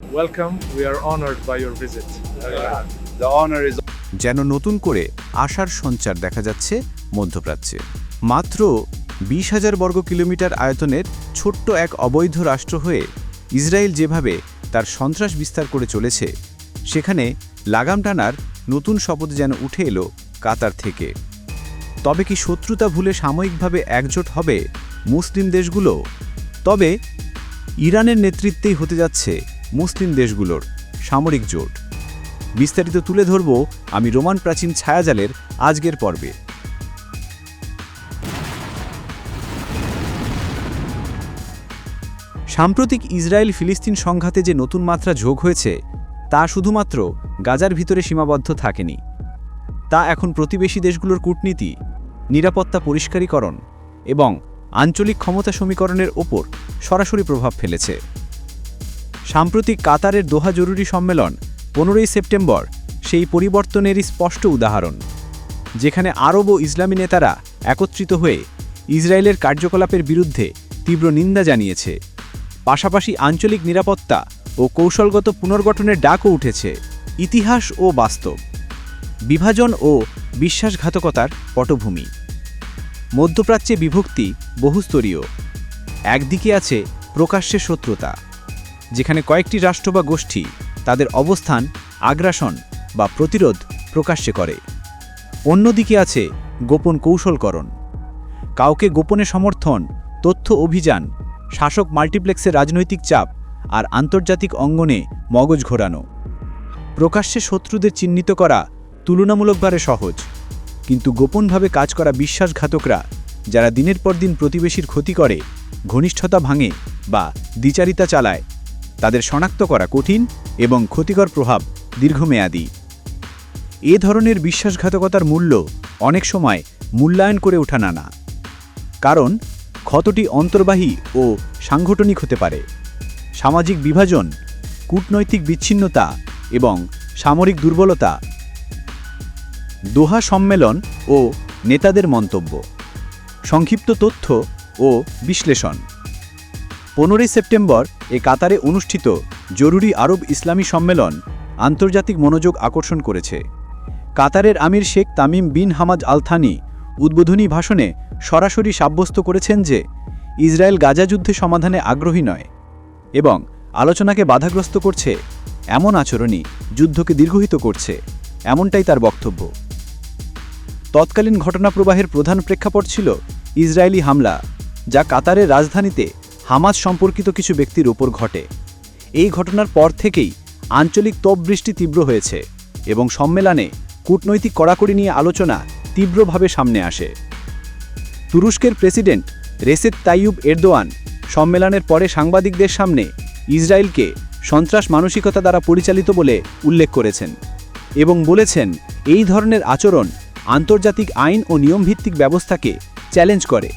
Welcome, we are honored by your visit. The honor is যেন নতুন করে আশার সঞ্চার দেখা যাচ্ছে মধ্যপ্রাচ্যে। মাত্র বিশ হাজার বর্গ কিলোমিটার আয়তনের ছোট্ট এক অবৈধ রাষ্ট্র হয়ে ইসরায়েল যেভাবে তার সন্ত্রাস বিস্তার করে চলেছে সেখানে লাগাম টানার নতুন শপথ যেন উঠে এলো কাতার থেকে। তবে কি শত্রুতা ভুলে সাময়িকভাবে একজোট হবে মুসলিম দেশগুলো? তবে ইরানের নেতৃত্বেই হতে যাচ্ছে মুসলিম দেশগুলোর সামরিক জোট। বিস্তারিত তুলে ধরব আমি রোমান প্রাচীন ছায়াজালের আজকের পর্বে। সাম্প্রতিক ইসরায়েল ফিলিস্তিন সংঘাতে যে নতুন মাত্রা যোগ হয়েছে, তা শুধুমাত্র গাজার ভিতরে সীমাবদ্ধ থাকেনি। তা এখন প্রতিবেশী দেশগুলোর কূটনীতি, নিরাপত্তা পরিষ্কারীকরণ এবং আঞ্চলিক ক্ষমতা সমীকরণের ওপর সরাসরি প্রভাব ফেলেছে। সাম্প্রতিক কাতারের দোহা জরুরি সম্মেলন পনেরোই সেপ্টেম্বর, সেই পরিবর্তনেরই স্পষ্ট উদাহরণ, যেখানে আরব ও ইসলামী নেতারা একত্রিত হয়ে ইসরায়েলের কার্যকলাপের বিরুদ্ধে তীব্র নিন্দা জানিয়েছে। পাশাপাশি আঞ্চলিক নিরাপত্তা ও কৌশলগত পুনর্গঠনের ডাকও উঠেছে, ইতিহাস ও বাস্তব, বিভাজন ও বিশ্বাসঘাতকতার পটভূমি। মধ্যপ্রাচ্যে বিভক্তি বহুস্তরীয়, একদিকে আছে প্রকাশ্যে শত্রুতা। যেখানে কয়েকটি রাষ্ট্র বা গোষ্ঠী তাদের অবস্থান, আগ্রাসন বা প্রতিরোধ প্রকাশ্যে করে। অন্যদিকে আছে গোপন কৌশলকরণ। কাউকে গোপনে সমর্থন, তথ্য অভিযান, শাসক মাল্টিপ্লেক্সের রাজনৈতিক চাপ আর আন্তর্জাতিক অঙ্গনে মগজ ঘোরানো। প্রকাশ্যে শত্রুদের চিহ্নিত করা তুলনামূলকভাবে সহজ। কিন্তু গোপনভাবে কাজ করা বিশ্বাসঘাতকরা, যারা দিনের পর দিন প্রতিবেশীর ক্ষতি করে, ঘনিষ্ঠতা ভাঙে বা দ্বিচারিতা চালায় তাদের শনাক্ত করা কঠিন এবং ক্ষতিকর প্রভাব দীর্ঘমেয়াদী। এ ধরনের বিশ্বাসঘাতকতার মূল্য অনেক সময় মূল্যায়ন করে ওঠা না কারণ, ক্ষতটি অন্তর্বাহী ও সাংগঠনিক হতে পারে। সামাজিক বিভাজন, কূটনৈতিক বিচ্ছিন্নতা এবং সামরিক দুর্বলতা। দোহা সম্মেলন ও নেতাদের মন্তব্য। সংক্ষিপ্ত তথ্য ও বিশ্লেষণ। পনেরোই সেপ্টেম্বর এ কাতারে অনুষ্ঠিত জরুরি আরব ইসলামী সম্মেলন আন্তর্জাতিক মনোযোগ আকর্ষণ করেছে। কাতারের Emir Sheikh Tamim bin Hamad Al Thani উদ্বোধনী ভাষণে সরাসরি সাব্যস্ত করেছেন যে, ইসরায়েল গাজা যুদ্ধে সমাধানে আগ্রহী নয় এবং আলোচনাকে বাধাগ্রস্ত করছে, এমন আচরণই যুদ্ধকে দীর্ঘহিত করছে, এমনটাই তার বক্তব্য। তৎকালীন ঘটনা প্রবাহের প্রধান প্রেক্ষাপট ছিল ইসরায়েলি হামলা, যা কাতারের রাজধানীতে হামাজ সম্পর্কিত কিছু ব্যক্তির ওপর ঘটে। এই ঘটনার পর থেকেই আঞ্চলিক তপবৃষ্টি তীব্র হয়েছে এবং সম্মেলনে কূটনৈতিক কড়াকড়ি নিয়ে আলোচনা তীব্রভাবে সামনে আসে। তুরস্কের প্রেসিডেন্ট রেসেদ তাইয়ুব এরদোয়ান সম্মেলনের পরে সাংবাদিকদের সামনে ইসরায়েলকে সন্ত্রাস মানসিকতা দ্বারা পরিচালিত বলে উল্লেখ করেছেন এবং বলেছেন, এই ধরনের আচরণ আন্তর্জাতিক আইন ও নিয়মভিত্তিক ব্যবস্থাকে চ্যালেঞ্জ করে।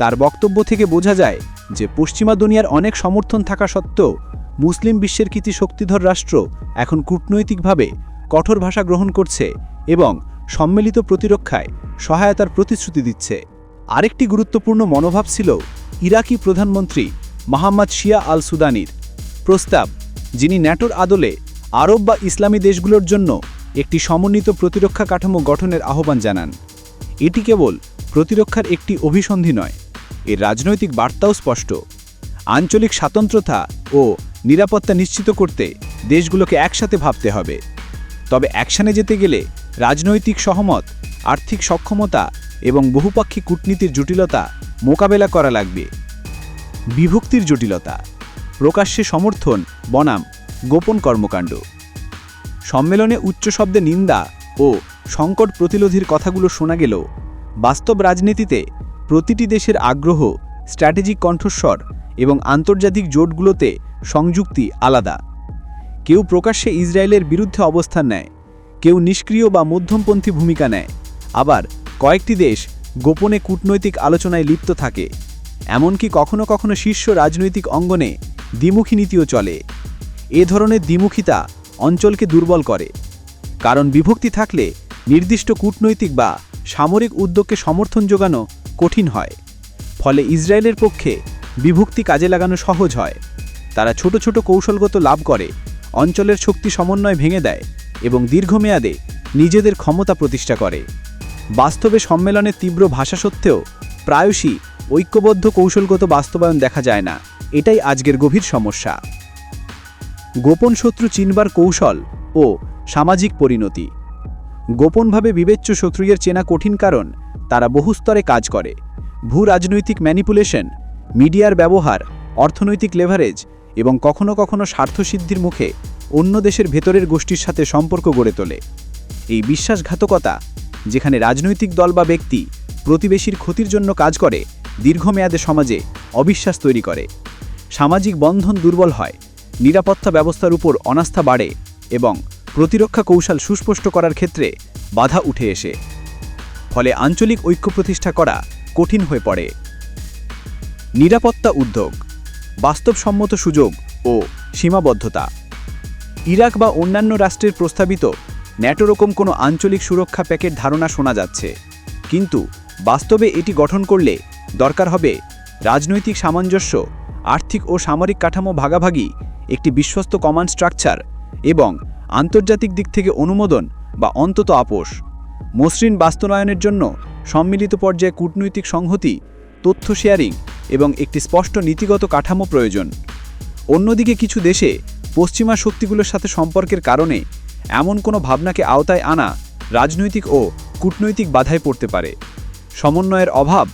তার বক্তব্য থেকে বোঝা যায় যে পশ্চিমা দুনিয়ার অনেক সমর্থন থাকা সত্ত্বেও মুসলিম বিশ্বের কিছু শক্তিধর রাষ্ট্র এখন কূটনৈতিকভাবে কঠোর ভাষা গ্রহণ করছে এবং সম্মিলিত প্রতিরক্ষায় সহায়তার প্রতিশ্রুতি দিচ্ছে। আরেকটি গুরুত্বপূর্ণ মনোভাব ছিল ইরাকি প্রধানমন্ত্রী মোহাম্মদ শিয়া আল সুদানির প্রস্তাব, যিনি ন্যাটোর আদলে আরব বা ইসলামী দেশগুলোর জন্য একটি সমন্বিত প্রতিরক্ষা কাঠামো গঠনের আহ্বান জানান। এটি কেবল প্রতিরক্ষার একটি অভিসন্ধি নয় এর রাজনৈতিক বার্তাও স্পষ্ট। আঞ্চলিক স্বাতন্ত্রতা ও নিরাপত্তা নিশ্চিত করতে দেশগুলোকে একসাথে ভাবতে হবে। তবে অ্যাকশানে যেতে গেলে রাজনৈতিক সহমত, আর্থিক সক্ষমতা এবং বহুপাক্ষিক কূটনীতির জটিলতা মোকাবেলা করা লাগবে। বিভক্তির জটিলতা, প্রকাশ্যে সমর্থন, বনাম, গোপন কর্মকাণ্ড। সম্মেলনে উচ্চ শব্দে নিন্দা ও সংকট প্রতিরোধীর কথাগুলো শোনা গেল বাস্তব রাজনীতিতে প্রতিটি দেশের আগ্রহ, স্ট্র্যাটেজিক কণ্ঠস্বর এবং আন্তর্জাতিক জোটগুলোতে সংযুক্তি আলাদা। কেউ প্রকাশ্যে ইসরায়েলের বিরুদ্ধে অবস্থান নেয়, কেউ নিষ্ক্রিয় বা মধ্যমপন্থী ভূমিকা নেয়। আবার কয়েকটি দেশ গোপনে কূটনৈতিক আলোচনায় লিপ্ত থাকে। এমনকি কখনো কখনো শীর্ষ রাজনৈতিক অঙ্গনে দ্বিমুখী নীতিও চলে। এ ধরনের দ্বিমুখিতা অঞ্চলকে দুর্বল করে। কারণ বিভক্তি থাকলে নির্দিষ্ট কূটনৈতিক বা সামরিক উদ্যোগকে সমর্থন যোগানো কঠিন হয়। ফলে ইসরায়েলের পক্ষে বিভক্তি কাজে লাগানো সহজ হয়। তারা ছোট ছোট কৌশলগত লাভ করে, অঞ্চলের শক্তি সমন্বয় ভেঙে দেয় এবং দীর্ঘমেয়াদে নিজেদের ক্ষমতা প্রতিষ্ঠা করে। বাস্তবে সম্মেলনের তীব্র ভাষা সত্ত্বেও প্রায়শই ঐক্যবদ্ধ কৌশলগত বাস্তবায়ন দেখা যায় না। এটাই আজকের গভীর সমস্যা। গোপন শত্রু চিনবার কৌশল ও সামাজিক পরিণতি। গোপনভাবে বিবেচ্য শত্রুয়ের চেনা কঠিন কারণ তারা বহুস্তরে কাজ করে। ভূ রাজনৈতিক ম্যানিপুলেশন, মিডিয়ার ব্যবহার, অর্থনৈতিক লেভারেজ এবং কখনো কখনো স্বার্থসিদ্ধির মুখে অন্য দেশের ভেতরের গোষ্ঠীর সাথে সম্পর্ক গড়ে তোলে। এই বিশ্বাসঘাতকতা, যেখানে রাজনৈতিক দল বা ব্যক্তি প্রতিবেশীর ক্ষতির জন্য কাজ করে, দীর্ঘমেয়াদে সমাজে অবিশ্বাস তৈরি করে। সামাজিক বন্ধন দুর্বল হয়, নিরাপত্তা ব্যবস্থার উপর অনাস্থা বাড়ে এবং প্রতিরক্ষা কৌশল সুস্পষ্ট করার ক্ষেত্রে বাধা উঠে এসে। ফলে আঞ্চলিক ঐক্য প্রতিষ্ঠা করা কঠিন হয়ে পড়ে। নিরাপত্তা উদ্যোগ, বাস্তবসম্মত সুযোগ ও সীমাবদ্ধতা। ইরাক বা অন্যান্য রাষ্ট্রের প্রস্তাবিত ন্যাটোরকম কোনো আঞ্চলিক সুরক্ষা প্যাকেট ধারণা শোনা যাচ্ছে। কিন্তু বাস্তবে এটি গঠন করলে দরকার হবে রাজনৈতিক সামঞ্জস্য, আর্থিক ও সামরিক কাঠামো ভাগাভাগি, একটি বিশ্বস্ত কমান্ড স্ট্রাকচার এবং আন্তর্জাতিক দিক থেকে অনুমোদন বা অন্তত আপোষ। মসৃণ বাস্তবায়নের জন্য সম্মিলিত পর্যায়ে কূটনৈতিক সংহতি, তথ্য শেয়ারিং এবং একটি স্পষ্ট নীতিগত কাঠামো প্রয়োজন। অন্যদিকে কিছু দেশে পশ্চিমা শক্তিগুলোর সাথে সম্পর্কের কারণে এমন কোনো ভাবনাকে আওতায় আনা রাজনৈতিক ও কূটনৈতিক বাধায় পড়তে পারে। সমন্বয়ের অভাব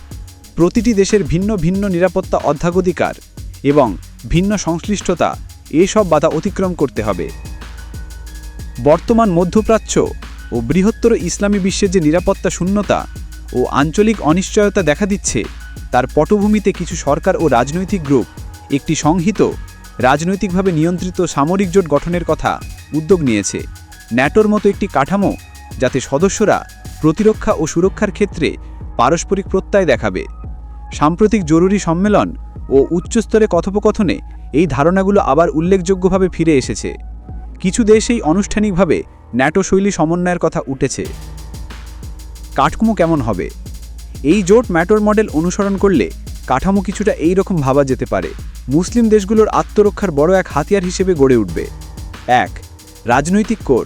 প্রতিটি দেশের ভিন্ন ভিন্ন নিরাপত্তা অধ্যাগধিকার এবং ভিন্ন সংশ্লিষ্টতা এসব বাধা অতিক্রম করতে হবে। বর্তমান মধ্যপ্রাচ্য ও বৃহত্তর ইসলামী বিশ্বের যে নিরাপত্তা শূন্যতা ও আঞ্চলিক অনিশ্চয়তা দেখা দিচ্ছে, তার পটভূমিতে কিছু সরকার ও রাজনৈতিক গ্রুপ একটি সংহিত, রাজনৈতিকভাবে নিয়ন্ত্রিত সামরিক জোট গঠনের কথা উদ্যোগ নিয়েছে। ন্যাটোর মতো একটি কাঠামো যাতে সদস্যরা প্রতিরক্ষা ও সুরক্ষার ক্ষেত্রে পারস্পরিক প্রত্যয় দেখাবে। সাম্প্রতিক জরুরি সম্মেলন ও উচ্চস্তরে কথোপকথনে এই ধারণাগুলো আবার উল্লেখযোগ্যভাবে ফিরে এসেছে। কিছু দেশেই আনুষ্ঠানিকভাবে ন্যাটো শৈলী সমন্বয়ের কথা উঠেছে। কাঠামো কেমন হবে? এই জোট ম্যাটোর মডেল অনুসরণ করলে কাঠামো কিছুটা এই রকম ভাবা যেতে পারে। মুসলিম দেশগুলোর আত্মরক্ষার বড় এক হাতিয়ার হিসেবে গড়ে উঠবে। এক, রাজনৈতিক কোর।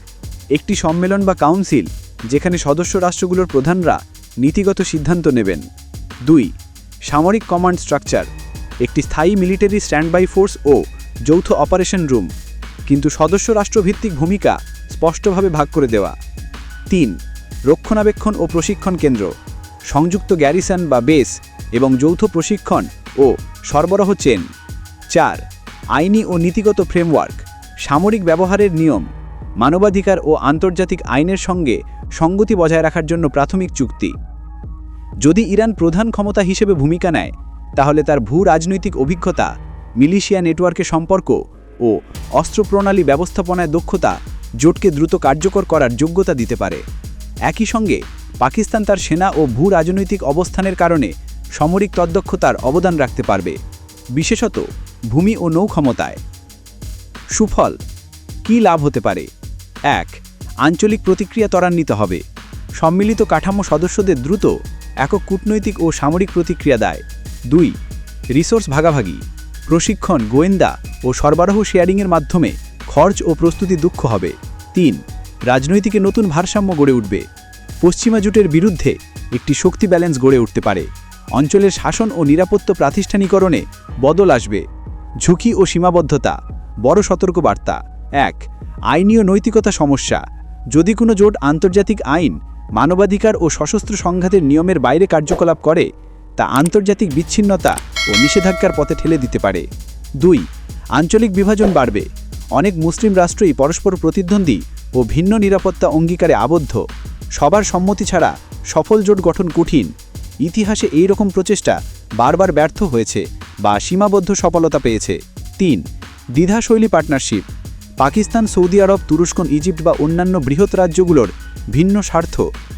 একটি সম্মেলন বা কাউন্সিল, যেখানে সদস্য রাষ্ট্রগুলোর প্রধানরা নীতিগত সিদ্ধান্ত নেবেন। দুই, সামরিক কমান্ড স্ট্রাকচার। একটি স্থায়ী মিলিটারি স্ট্যান্ডবাই ফোর্স ও যৌথ অপারেশন রুম। কিন্তু সদস্য রাষ্ট্রভিত্তিক ভূমিকা স্পষ্টভাবে ভাগ করে দেওয়া। তিন, রক্ষণাবেক্ষণ ও প্রশিক্ষণ কেন্দ্র, সংযুক্ত গ্যারিসন বা বেস এবং যৌথ প্রশিক্ষণ ও সরবরাহ চেন। চার, আইনি ও নীতিগত ফ্রেমওয়ার্ক, সামরিক ব্যবহারের নিয়ম, মানবাধিকার ও আন্তর্জাতিক আইনের সঙ্গে সঙ্গতি বজায় রাখার জন্য প্রাথমিক চুক্তি। যদি ইরান প্রধান ক্ষমতা হিসেবে ভূমিকা নেয়, তাহলে তার ভূ রাজনৈতিক অভিজ্ঞতা মিলিশিয়া নেটওয়ার্কের সম্পর্ক ও অস্ত্রপ্রণালী ব্যবস্থাপনায় দক্ষতা জোটকে দ্রুত কার্যকর করার যোগ্যতা দিতে পারে। একই সঙ্গে পাকিস্তান তার সেনা ও ভূ রাজনৈতিক অবস্থানের কারণে সামরিক তদ্দক্ষতার অবদান রাখতে পারবে, বিশেষত ভূমি ও নৌ ক্ষমতায় সুফল, কি লাভ হতে পারে? এক, আঞ্চলিক প্রতিক্রিয়া ত্বরান্বিত হবে। সম্মিলিত কাঠামো সদস্যদের দ্রুত একক কূটনৈতিক ও সামরিক প্রতিক্রিয়া দেয়। দুই, রিসোর্স ভাগাভাগি। প্রশিক্ষণ গোয়েন্দা ও সরবরাহ শেয়ারিংয়ের মাধ্যমে খরচ ও প্রস্তুতি দুঃখ হবে। তিন, রাজনৈতিকে নতুন ভারসাম্য গড়ে উঠবে। পশ্চিমা জোটের বিরুদ্ধে একটি শক্তি ব্যালেন্স গড়ে উঠতে পারে। অঞ্চলের শাসন ও নিরাপত্তা প্রাতিষ্ঠানিকরণে বদল আসবে। ঝুঁকি ও সীমাবদ্ধতা, বড় সতর্কবার্তা। এক, আইনি ও নৈতিকতা সমস্যা। যদি কোনো জোট আন্তর্জাতিক আইন, মানবাধিকার ও সশস্ত্র সংঘাতের নিয়মের বাইরে কার্যকলাপ করে তা আন্তর্জাতিক বিচ্ছিন্নতা ও নিষেধাজ্ঞার পথে ঠেলে দিতে পারে। দুই, আঞ্চলিক বিভাজন বাড়বে। অনেক মুসলিম রাষ্ট্রই পরস্পর প্রতিদ্বন্দ্বী ও ভিন্ন নিরাপত্তা অঙ্গীকারে আবদ্ধ। সবার সম্মতি ছাড়া সফল জোট গঠন কঠিন। ইতিহাসে এই রকম প্রচেষ্টা বারবার ব্যর্থ হয়েছে বা সীমাবদ্ধ সফলতা পেয়েছে। তিন, দ্বিধাশৈলী পার্টনারশিপ। পাকিস্তান, সৌদি আরব, তুরস্ক, ইজিপ্ট বা অন্যান্য বৃহৎ রাজ্যগুলোর ভিন্ন স্বার্থ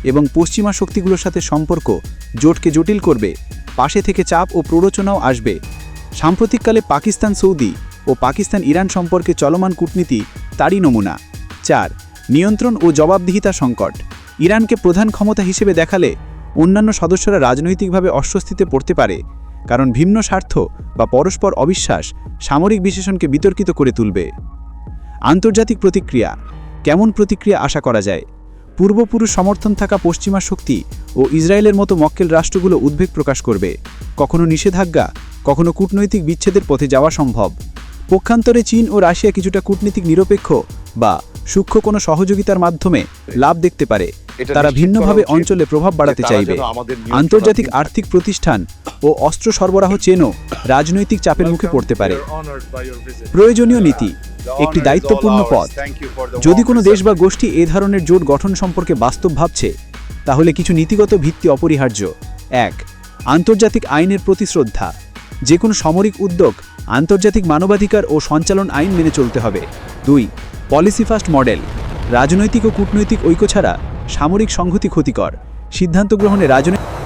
এবং পশ্চিমা শক্তিগুলোর সাথে সম্পর্ক জোটকে জটিল করবে, পাশে থেকে চাপ ও প্ররোচনাও আসবে। সাম্প্রতিককালে পাকিস্তান সৌদি ও পাকিস্তান ইরান সম্পর্কে চলমান কূটনীতি তারই নমুনা। চার, নিয়ন্ত্রণ ও জবাবদিহিতা সংকট। ইরানকে প্রধান ক্ষমতা হিসেবে দেখালে অন্যান্য সদস্যরা রাজনৈতিকভাবে অস্বস্তিতে পড়তে পারে, কারণ ভিন্ন স্বার্থ বা পরস্পর অবিশ্বাস সামরিক বিশেষণকে বিতর্কিত করে তুলবে। আন্তর্জাতিক প্রতিক্রিয়া। কেমন প্রতিক্রিয়া আশা করা যায়? পূর্বপুরুষ সমর্থন থাকা পশ্চিমা শক্তি ও ইসরায়েলের মতো মক্কেল রাষ্ট্রগুলো উদ্বেগ প্রকাশ করবে। কখনো নিষেধাজ্ঞা, কখনো কূটনৈতিক বিচ্ছেদের পথে যাওয়া সম্ভব। পক্ষান্তরে চীন ও রাশিয়া কিছুটা কূটনীতিক নিরপেক্ষ বা সূক্ষ্ম কোনো সহযোগিতার মাধ্যমে লাভ দেখতে পারে। তারা ভিন্নভাবে অঞ্চলে প্রভাব বাড়াতে চাইবে। আন্তর্জাতিক আর্থিক প্রতিষ্ঠান ও অস্ত্র সরবরাহ চেনও রাজনৈতিক চাপের মুখে পড়তে পারে. প্রয়োজনীয় নীতি একটি দায়িত্বপূর্ণ পথ। যদি কোনো দেশ বা গোষ্ঠী এ ধরনের জোট গঠন সম্পর্কে বাস্তব ভাবছে তাহলে কিছু নীতিগত ভিত্তি অপরিহার্য। এক আন্তর্জাতিক আইনের প্রতি শ্রদ্ধা। যে কোনো সামরিক উদ্যোগ আন্তর্জাতিক মানবাধিকার ও সঞ্চালন আইন মেনে চলতে হবে। দুই পলিসি ফার্স্ট মডেল রাজনৈতিক ও কূটনৈতিক ঐক্য ছাড়া সামরিক সংহতি ক্ষতিকর। সিদ্ধান্ত গ্রহণে রাজনৈতিক